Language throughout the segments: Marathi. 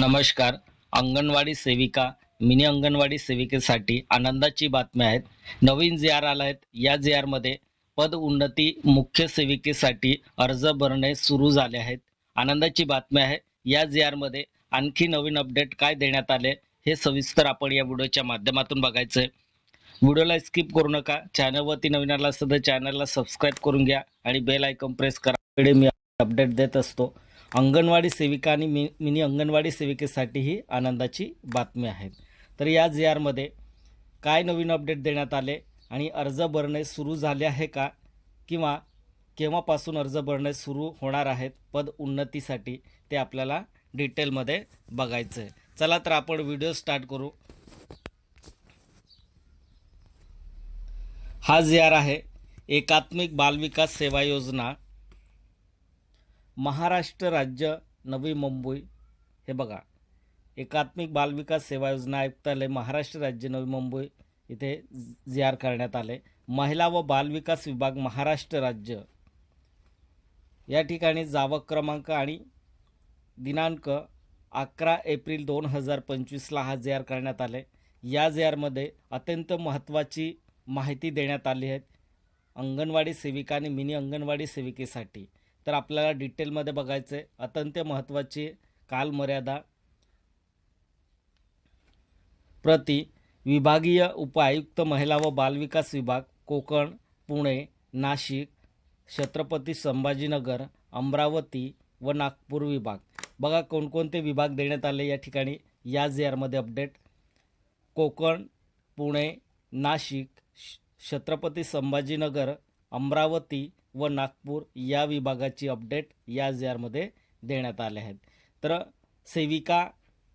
नमस्कार. अंगणवाडी सेविका मिनी अंगणवाडी सेविकेसाठी आनंदाची बातमी आहेत. नवीन जे आर आला आहेत या जे आरमध्ये पद उन्नती मुख्य सेविकेसाठी अर्ज भरणे सुरू झाले आहेत. आनंदाची बातमी आहे या जे आरमध्ये आणखी नवीन अपडेट काय देण्यात आले हे सविस्तर आपण या व्हिडिओच्या माध्यमातून बघायचं आहे व्हिडिओला स्किप करू नका चॅनलवरती नवीन आला असतं तर चॅनलला सबस्क्राईब करून घ्या आणि बेल आयकॉन प्रेस करा. मी अपडेट देत असतो. अंगणवाडी सेविका आणि मि मिनी अंगणवाडी सेविकेसाठी ही आनंदाची बातमी आहे तर या जी आरमध्ये काय नवीन अपडेट देण्यात आले आणि अर्ज भरणे सुरू झाले आहे का? किंवा केव्हापासून अर्ज भरणे सुरू होणार आहेत? पद उन्नतीसाठी ते आपल्याला डिटेलमध्ये बघायचं आहे चला तर आपण व्हिडिओ स्टार्ट करू. हा जी आर आहे. एकात्मिक बालविकास सेवा योजना महाराष्ट्र राज्य नवी मुंबई. हे बघा एकात्मिक बालविकास सेवा योजना आयुक्तालय महाराष्ट्र राज्य नवी मुंबई. इथे जी आर करण्यात आले. महिला व बालविकास विभाग महाराष्ट्र राज्य. या ठिकाणी जावक क्रमांक आणि दिनांक अकरा एप्रिल दोन हजार पंचवीसला हा जे आर करण्यात आले. या जे आरमध्ये अत्यंत महत्त्वाची माहिती देण्यात आली आहे. अंगणवाडी सेविका आणि मिनी अंगणवाडी सेविकेसाठी. तर आपल्याला डिटेलमध्ये बघायचं आहे. अत्यंत महत्त्वाची कालमर्यादा प्रति विभागीय उपायुक्त महिला व बालविकास विभाग कोकण पुणे नाशिक छत्रपती संभाजीनगर अमरावती व नागपूर विभाग. बघा कोणकोणते विभाग देण्यात आले या ठिकाणी. या जे आरमध्ये अपडेट. कोकण पुणे नाशिक श- छत्रपती संभाजीनगर अमरावती व नागपूर या विभागाची अपडेट या जे देण्यात आले आहेत. तर सेविका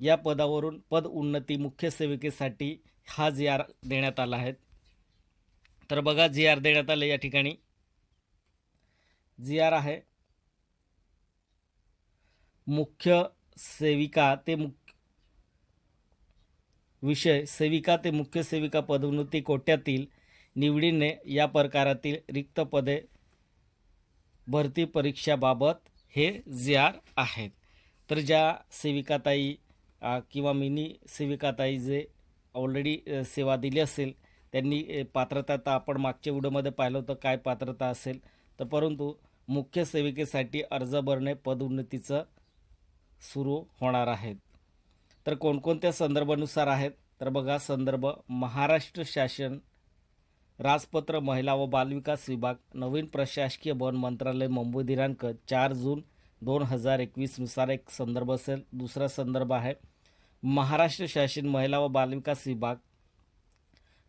या पदावरून पद उन्नती मुख्य सेविकेसाठी हा जी आर देण्यात आला आहे. तर बघा जी आर देण्यात आले या ठिकाणी. जी आर आहे. मुख्य सेविका ते मुख्य विषय सेविका ते मुख्य सेविका पदोन्नती कोट्यातील निवडीने या प्रकारातील रिक्त पदे भरती परीक्षाबाबत हे जे आर आहेत. तर ज्या सेविकाताई किंवा मिनी सेविकाताई जे ऑलरेडी सेवा दिली असेल त्यांनी पात्रता तर आपण मागच्या व्हिडिओमध्ये पाहिलं होतं काय पात्रता असेल. तर परंतु मुख्य सेविकेसाठी अर्ज भरणे पदोन्नतीचं सुरू होणार आहेत. तर कोणकोणत्या संदर्भानुसार आहेत? तर बघा संदर्भ महाराष्ट्र शासन राजपत्र, महिला व बालविकास विभाग, नवीन प्रशासकीय भवन मंत्रालय, मुंबई दिनांक चार जून दोन हज़ार एकवीसनुसार एक संदर्भ असेल, दुसरा संदर्भ आहे. महाराष्ट्र शासन, महिला व बालविकास विभाग,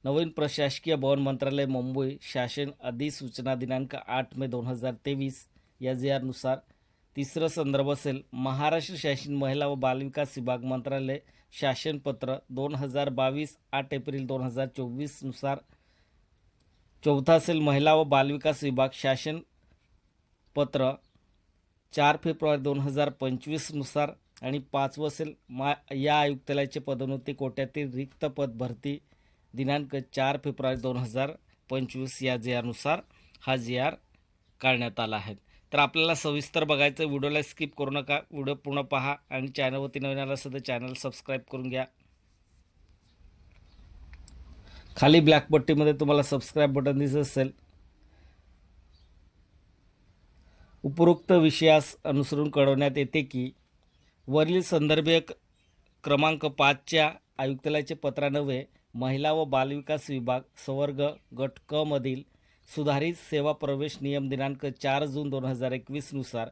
नवीन प्रशासकीय भवन मंत्रालय, मुंबई शासन अधिसूचना दिनांक आठ मे दोन हज़ार तेवीस या जी आरनुसार तिसरं संदर्भ असेल, महाराष्ट्र शासन, महिला व बालविकास विभाग मंत्रालय शासनपत्र दोन हज़ार बावीस आठ एप्रिल दोन हज़ार चोवीसनुसार चौथा असेल महिला व बालविकास विभाग शासन पत्र चार फेब्रुवारी दोन हजार पंचवीसनुसार आणि पाचवं असेल मा या आयुक्तालयाचे पदोन्नती कोट्यातील रिक्त पद भरती दिनांक चार फेब्रुवारी दोन हजार पंचवीस या जे आरनुसार हा जे आर काढण्यात आला आहे. तर आपल्याला सविस्तर बघायचं व्हिडिओला स्किप करू नका व्हिडिओ पूर्ण पहा आणि चॅनलवरती नवीन आला असेल तर चॅनल सबस्क्राईब करून घ्या. खाली ब्लॅक पट्टीमध्ये तुम्हाला सबस्क्राईब बटन दिसत असेल. उपरोक्त विषयास अनुसरून कळवण्यात येते की वरील संदर्भीय क्रमांक पाचच्या आयुक्तालयाचे पत्रान्वये महिला व बालविकास विभाग संवर्ग गट क मधील सुधारित सेवा प्रवेश नियम दिनांक चार जून दोन हजार एकवीसनुसार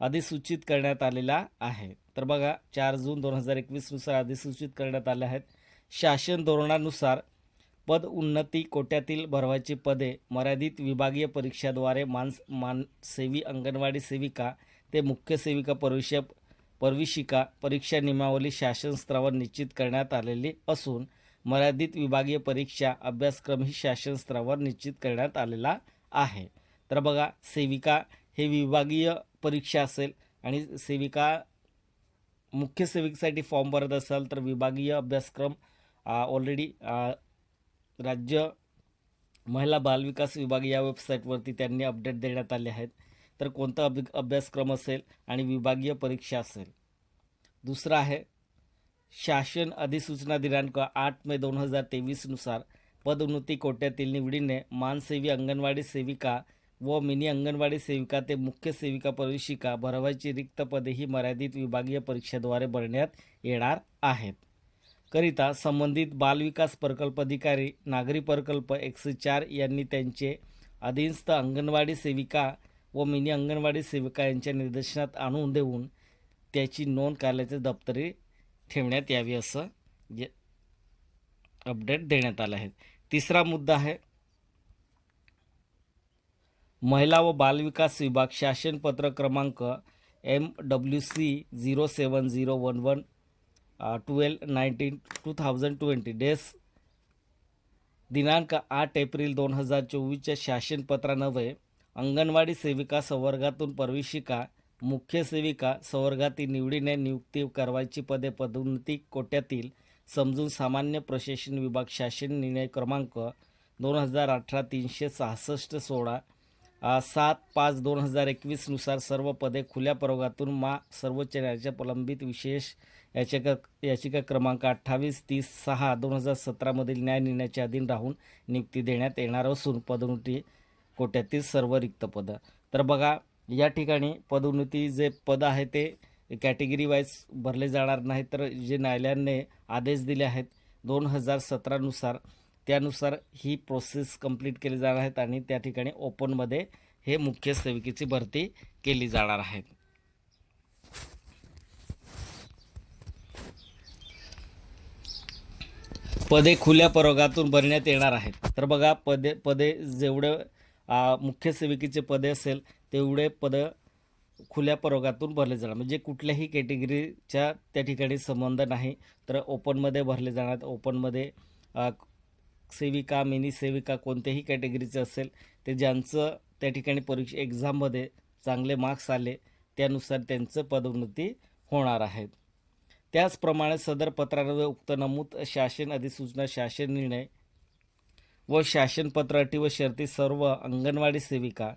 अधिसूचित करण्यात आलेला आहे. तर बघा चार जून दोन हजार एकवीसनुसार अधिसूचित करण्यात आले आहेत. शासन धोरणानुसार पद उन्नती कोट्यातील भरवायची पदे मर्यादित विभागीय परीक्षाद्वारे मानस मानसेवी अंगणवाडी सेविका ते मुख्य सेविका प्रवेश प्रविशिका परीक्षा नियमावली शासन स्तरावर निश्चित करण्यात आलेली असून मर्यादित विभागीय परीक्षा अभ्यासक्रम ही शासन स्तरावर निश्चित करण्यात आलेला आहे. तर बघा सेविका हे विभागीय परीक्षा असेल आणि सेविका मुख्य सेविकेसाठी फॉर्म भरत असाल तर विभागीय अभ्यासक्रम ऑलरेडी राज्य महिला बालविकास विभाग या वेबसाईटवरती त्यांनी अपडेट देण्यात आले आहेत. तर कोणता अभि अभ्यासक्रम असेल आणि विभागीय परीक्षा असेल? दुसरा आहे शासन अधिसूचना दिनांक आठ मे दोन हजार तेवीसनुसार पदोन्नती कोट्यातील निवडीने मानसेवी अंगणवाडी सेविका व मिनी अंगणवाडी सेविका ते मुख्य सेविका प्रवेशिका भरवायची रिक्त पदे ही मर्यादित विभागीय परीक्षेद्वारे भरण्यात येणार आहेत. करिता संबंधित बालविकास प्रकल्प अधिकारी नागरी प्रकल्प एकशे चार यांनी त्यांचे अधीनस्थ अंगणवाडी सेविका व मिनी अंगणवाडी सेविका यांच्या निदर्शनात आणून देऊन त्याची नोंद कार्याचे दप्तरी ठेवण्यात यावी असं जे अपडेट देण्यात आलं आहे. तिसरा मुद्दा आहे महिला व बालविकास विभाग शासन पत्र क्रमांक M W C zero seven zero one one twelve nineteen two thousand twenty dash दिनांक आठ एप्रिल दोन हजार चोवीसच्या शासनपत्रानवे अंगणवाडी सेविका संवर्गातून प्रवेशिका मुख्य सेविका संवर्गातील निवडीने नियुक्ती करवायची पदे पदोन्नती कोट्यातील समजून सामान्य प्रशासन विभाग शासन निर्णय क्रमांक दोन हजार अठरा तीनशे सहासष्ट सोळा सात पाच दोन हजार एकवीसनुसार सर्व पदे खुल्या प्रवर्गातून मा सर्वोच्च न्यायालयाच्या प्रलंबित विशेष याचिका याचिका क्रमांक अठ्ठावीस तीस सहा दोन हजार सतरामधील न्याय निर्णयाच्या अधीन राहून नियुक्ती देण्यात येणार असून पदोन्नती कोट्यातील सर्व रिक्त पदं. तर बघा या ठिकाणी पदोन्नती जे पद आहे ते कॅटेगरी वाईज भरले जाणार नाही तर जे न्यायालयाने आदेश दिले आहेत दोन हजार सतरानुसार त्यानुसार ही प्रोसेस कंप्लीट केली जाणार आहेत आणि त्या ठिकाणी ओपनमध्ये हे मुख्य सेविकेची भरती केली जाणार आहे. पदे खुल्या प्रवर्गातून भरण्यात येणार आहेत. तर बघा पदे पदे जेवढे मुख्य सेविकेचे पदे असेल तेवढे पदं खुल्या प्रवर्गातून भरले जाणार. म्हणजे कुठल्याही कॅटेगरीच्या त्या ठिकाणी संबंध नाही. तर ओपनमध्ये भरले जाणार. ओपनमध्ये सेविका मिनी सेविका कोणत्याही कॅटेगरीचे असेल ते ज्यांचं त्या ठिकाणी परीक्षा एक्झाममध्ये चांगले मार्क्स आले त्यानुसार त्यांचं पदोन्नती होणार आहेत त्याचप्रमाणे सदर पत्रान्वये उक्त नमूद शासन अधिसूचना शासन निर्णय व शासनपत्र अटी व शर्ती सर्व अंगणवाडी सेविका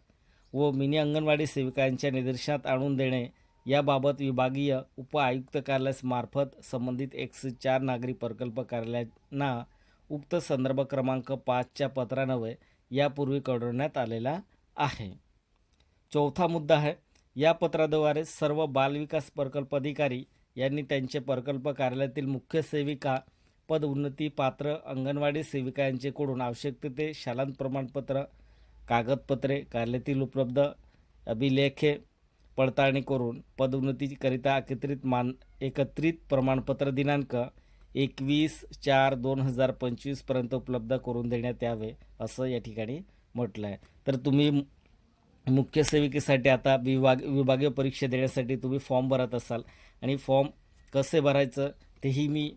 व मिनी अंगणवाडी सेविका यांच्या निदर्शनात आणून देणे याबाबत विभागीय उप आयुक्त कार्यालयामार्फत संबंधित एकशे चार नागरी प्रकल्प कार्यालयांना उक्त संदर्भ क्रमांक पाचच्या पत्रानवे यापूर्वी कळवण्यात आलेला आहे. चौथा मुद्दा आहे या पत्राद्वारे सर्व बालविकास प्रकल्प अधिकारी यांनी त्यांचे प्रकल्प कार्यालयातील मुख्य सेविका पदोन्नती पात्र अंगणवाडी सेविका यांचेकडून आवश्यक ते शालांत प्रमाणपत्र कागदपत्रे कार्यालयातील उपलब्ध अभिलेखे पडताळणी करून पदोन्नतीकरिता एकत्रित मान एकत्रित प्रमाणपत्र दिनांक एकवीस चार दोन हजार पंचवीसपर्यंत उपलब्ध करून देण्यात यावे असं या ठिकाणी म्हटलं आहे तर तुम्ही मुख्य सेविकेसाठी आता विभाग विभागीय परीक्षा देण्यासाठी तुम्ही फॉर्म भरत असाल. आणि फॉर्म कसे भरायचं तेही मी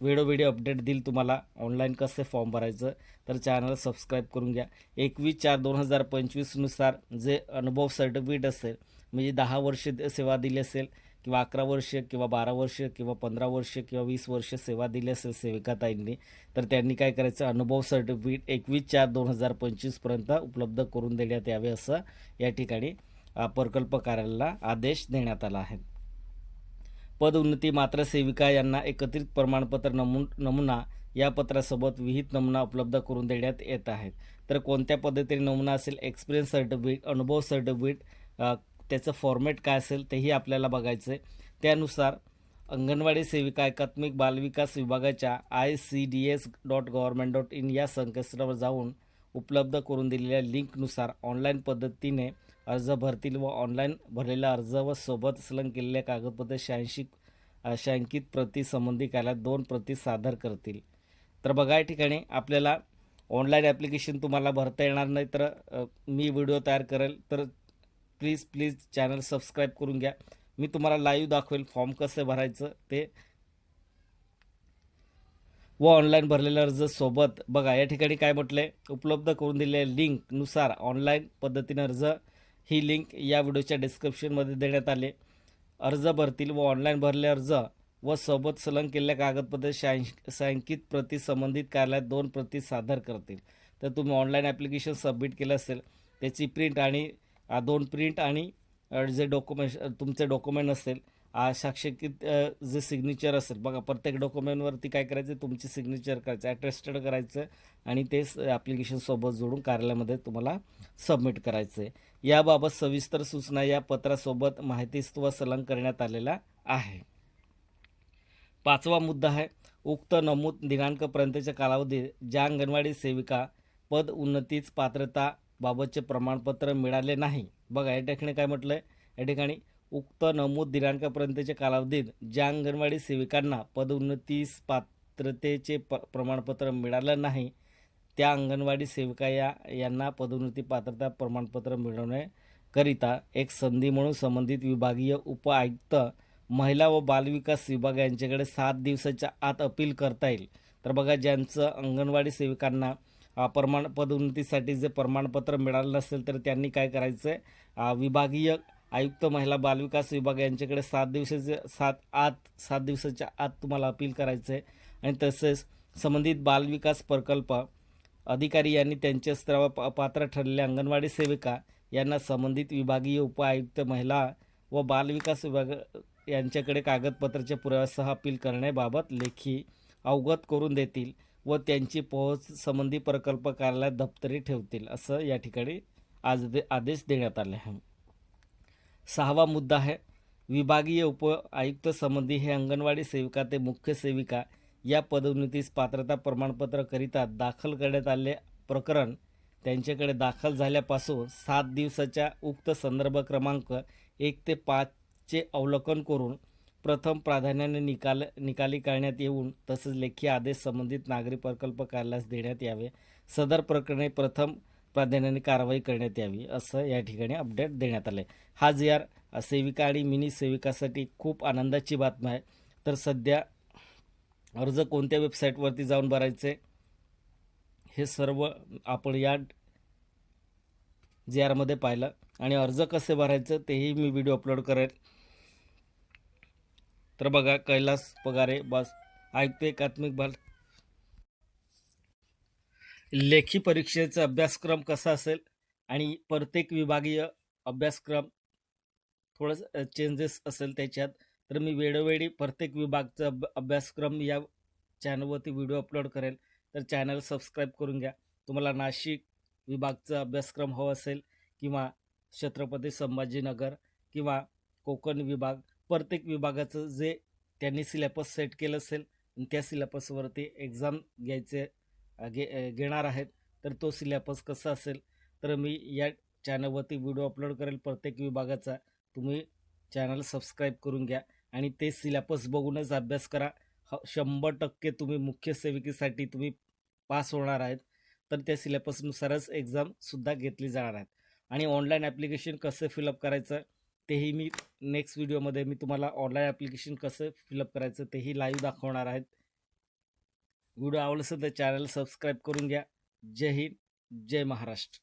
वेळोवेळी अपडेट देईल तुम्हाला. ऑनलाईन कसे फॉर्म भरायचं तर चॅनल सबस्क्राईब करून घ्या. एकवीस चार दोन हजार पंचवीसनुसार जे अनुभव सर्टिफिकेट असेल म्हणजे दहा वर्ष सेवा दिली असेल किंवा अकरा वर्ष किंवा बारा वर्ष किंवा पंधरा वर्ष किंवा वीस वर्ष सेवा दिली असेल सेविकाताईंनी तर त्यांनी काय करायचं अनुभव सर्टिफिकेट एकवीस चार दोन हजार पंचवीसपर्यंत उपलब्ध करून देण्यात यावे असं या ठिकाणी प्रकल्प कार्यालयाला आदेश देण्यात आला आहे. पदोन्नती मात्र सेविका यांना एकत्रित प्रमाणपत्र नमून नमुना या पत्रासोबत विहित नमुना उपलब्ध करून देण्यात येत आहेत. तर कोणत्या पद्धतीने नमुना असेल? एक्सपिरियन्स सर्टिफिकेट अनुभव सर्टिफिकेट त्याचं फॉर्मॅट काय असेल? तेही आपल्याला बघायचं आहे त्यानुसार अंगणवाडी सेविका एकात्मिक बालविकास विभागाच्या I C D S dot government dot in या संकेतस्थळावर जाऊन उपलब्ध करून दिलेल्या लिंकनुसार ऑनलाईन पद्धतीने अर्ज भरतील व ऑनलाईन भरलेला अर्ज व सोबत संलग्न केलेल्या कागदपत्रे शहाऐंशी शंकित प्रती संबंधी कार्यालयात दोन प्रती सादर करतील. तर बघा या ठिकाणी आपल्याला ऑनलाईन ॲप्लिकेशन तुम्हाला भरता येणार नाही तर मी व्हिडिओ तयार करेल. तर प्लीज प्लीज चॅनल सबस्क्राईब करून घ्या. मी तुम्हाला लाईव्ह दाखवेल फॉर्म कसं भरायचं ते. व ऑनलाईन भरलेला अर्ज सोबत बघा या ठिकाणी काय म्हटलंय? उपलब्ध करून दिलेल्या लिंकनुसार ऑनलाईन पद्धतीने अर्ज ही लिंक या व्हिडिओच्या डिस्क्रिप्शनमध्ये देण्यात आले. अर्ज भरतील व ऑनलाईन भरले अर्ज व सोबत संलग्न केलेल्या कागदपत्र शहाऐंशी सांकित प्रती संबंधित कार्यालयात दोन प्रती सादर करतील. तर तुम्ही ऑनलाईन ॲप्लिकेशन सबमिट केलं असेल त्याची प्रिंट आणि दोन प्रिंट आणि जे डॉक्युमेंट तुमचे डॉक्युमेंट असेल साक्षकीत जे सिग्नेचर असेल. बघा प्रत्येक डॉक्युमेंटवरती काय करायचं तुमची सिग्नेचर करायचं ॲटेस्टेड करायचं आणि ते ॲप्लिकेशनसोबत जोडून कार्यालयामध्ये तुम्हाला सबमिट करायचं आहे याबाबत सविस्तर सूचना या पत्रासोबत माहितीस्तव सलंग करण्यात आलेला आहे. पाचवा मुद्दा आहे उक्त नमूद दिनांकपर्यंतच्या कालावधीत ज्या अंगणवाडी सेविका पद उन्नतीच पात्रता बाबतचे प्रमाणपत्र मिळाले नाही. बघा या ठिकाणी काय म्हटलं आहे या ठिकाणी उक्त नमूद दिनांकापर्यंतच्या कालावधीत ज्या अंगणवाडी सेविकांना पदोन्नतीस पात्रतेचे प प्रमाणपत्र मिळालं नाही त्या अंगणवाडी सेविका या यांना पदोन्नती पात्रता प्रमाणपत्र मिळवण्याकरिता एक संधी म्हणून संबंधित विभागीय उप आयुक्त महिला व बालविकास विभाग यांच्याकडे सात दिवसाच्या आत अपील करता येईल. तर बघा ज्यांचं अंगणवाडी सेविकांना प्रमाण पदोन्नतीसाठी जे प्रमाणपत्र मिळालं नसेल तर त्यांनी काय करायचं आहे विभागीय आयुक्त महिला बालविकास विभाग यांच्याकडे सात दिवसाचे सात आत सात दिवसाच्या आत तुम्हाला अपील करायचं आहे. आणि तसेच संबंधित बालविकास प्रकल्प अधिकारी यांनी त्यांच्या स्तरावर पा- पात्र ठरलेल्या अंगणवाडी सेविका यांना संबंधित विभागीय उपआयुक्त महिला व बालविकास विभाग यांच्याकडे कागदपत्राच्या पुराव्यासह अपील करण्याबाबत लेखी अवगत करून देतील व त्यांची पोहोच संबंधी प्रकल्प कार्यालयात दप्तरी ठेवतील असं या ठिकाणी आज दे आदेश देण्यात आले आहे सहावा मुद्दा आहे विभागीय उप आयुक्त संबंधी हे अंगणवाडी सेविका ते मुख्य सेविका या पदोन्नतीस पात्रता प्रमाणपत्राकरिता दाखल करण्यात आले प्रकरण त्यांच्याकडे दाखल झाल्यापासून सात दिवसाच्या उक्त संदर्भ क्रमांक एक ते पाचचे अवलोकन करून प्रथम प्राधान्याने निकाल निकाली काढण्यात येऊन तसेच लेखी आदेश संबंधित नागरी प्रकल्प कार्यालयास देण्यात यावे. सदर प्रकरणे प्रथम प्राधान्याने कारवाई करण्यात यावी असं या ठिकाणी अपडेट देण्यात आलं आहे हा यार आर सेविका आणि मिनी सेविकासाठी खूप आनंदाची बातमी आहे. तर सध्या अर्ज कोणत्या वेबसाईटवरती जाऊन भरायचे हे सर्व आपण या जी आरमध्ये पाहिलं. आणि अर्ज कसे भरायचं तेही मी व्हिडिओ अपलोड करेल. तर बघा कैलास पगारे बस. आयुक्त एकात्मिक बाल लेखी परीक्षेचा अभ्यासक्रम कसा असेल आणि प्रत्येक विभागीय अभ्यासक्रम थोडंसं चेंजेस असेल त्याच्यात तर मी वेळोवेळी प्रत्येक विभागचा अभ अभ्यासक्रम या चॅनलवरती व्हिडिओ अपलोड करेल. तर चॅनल सबस्क्राईब करून घ्या. तुम्हाला नाशिक विभागचा अभ्यासक्रम हवा असेल किंवा छत्रपती संभाजीनगर किंवा कोकण विभाग प्रत्येक विभागाचं जे त्यांनी सिलेबस सेट केलं असेल त्या सिलेबसवरती एक्झाम घ्यायचे घे घेणार आहेत. तर तो सिलेबस कसा असेल? तर मी या चॅनलवरती व्हिडिओ अपलोड करेल प्रत्येक विभागाचा. तुम्ही चॅनल सबस्क्राईब करून घ्या आणि ते सिलेबस बघूनच अभ्यास करा. ह शंभर टक्के तुम्ही मुख्य सेविकेसाठी तुम्ही पास होणार आहेत. तर त्या सिलेबसनुसारच एक्झामसुद्धा घेतली जाणार आहेत. आणि ऑनलाईन ॲप्लिकेशन कसं फिलअप करायचं तेही मी नेक्स्ट व्हिडिओमध्ये मी तुम्हाला ऑनलाईन ॲप्लिकेशन कसं फिलअप करायचं तेही लाईव्ह दाखवणार आहेत. व्हिडिओ आवडला असेल तर चॅनल सबस्क्राईब करून घ्या. जय हिंद जय महाराष्ट्र.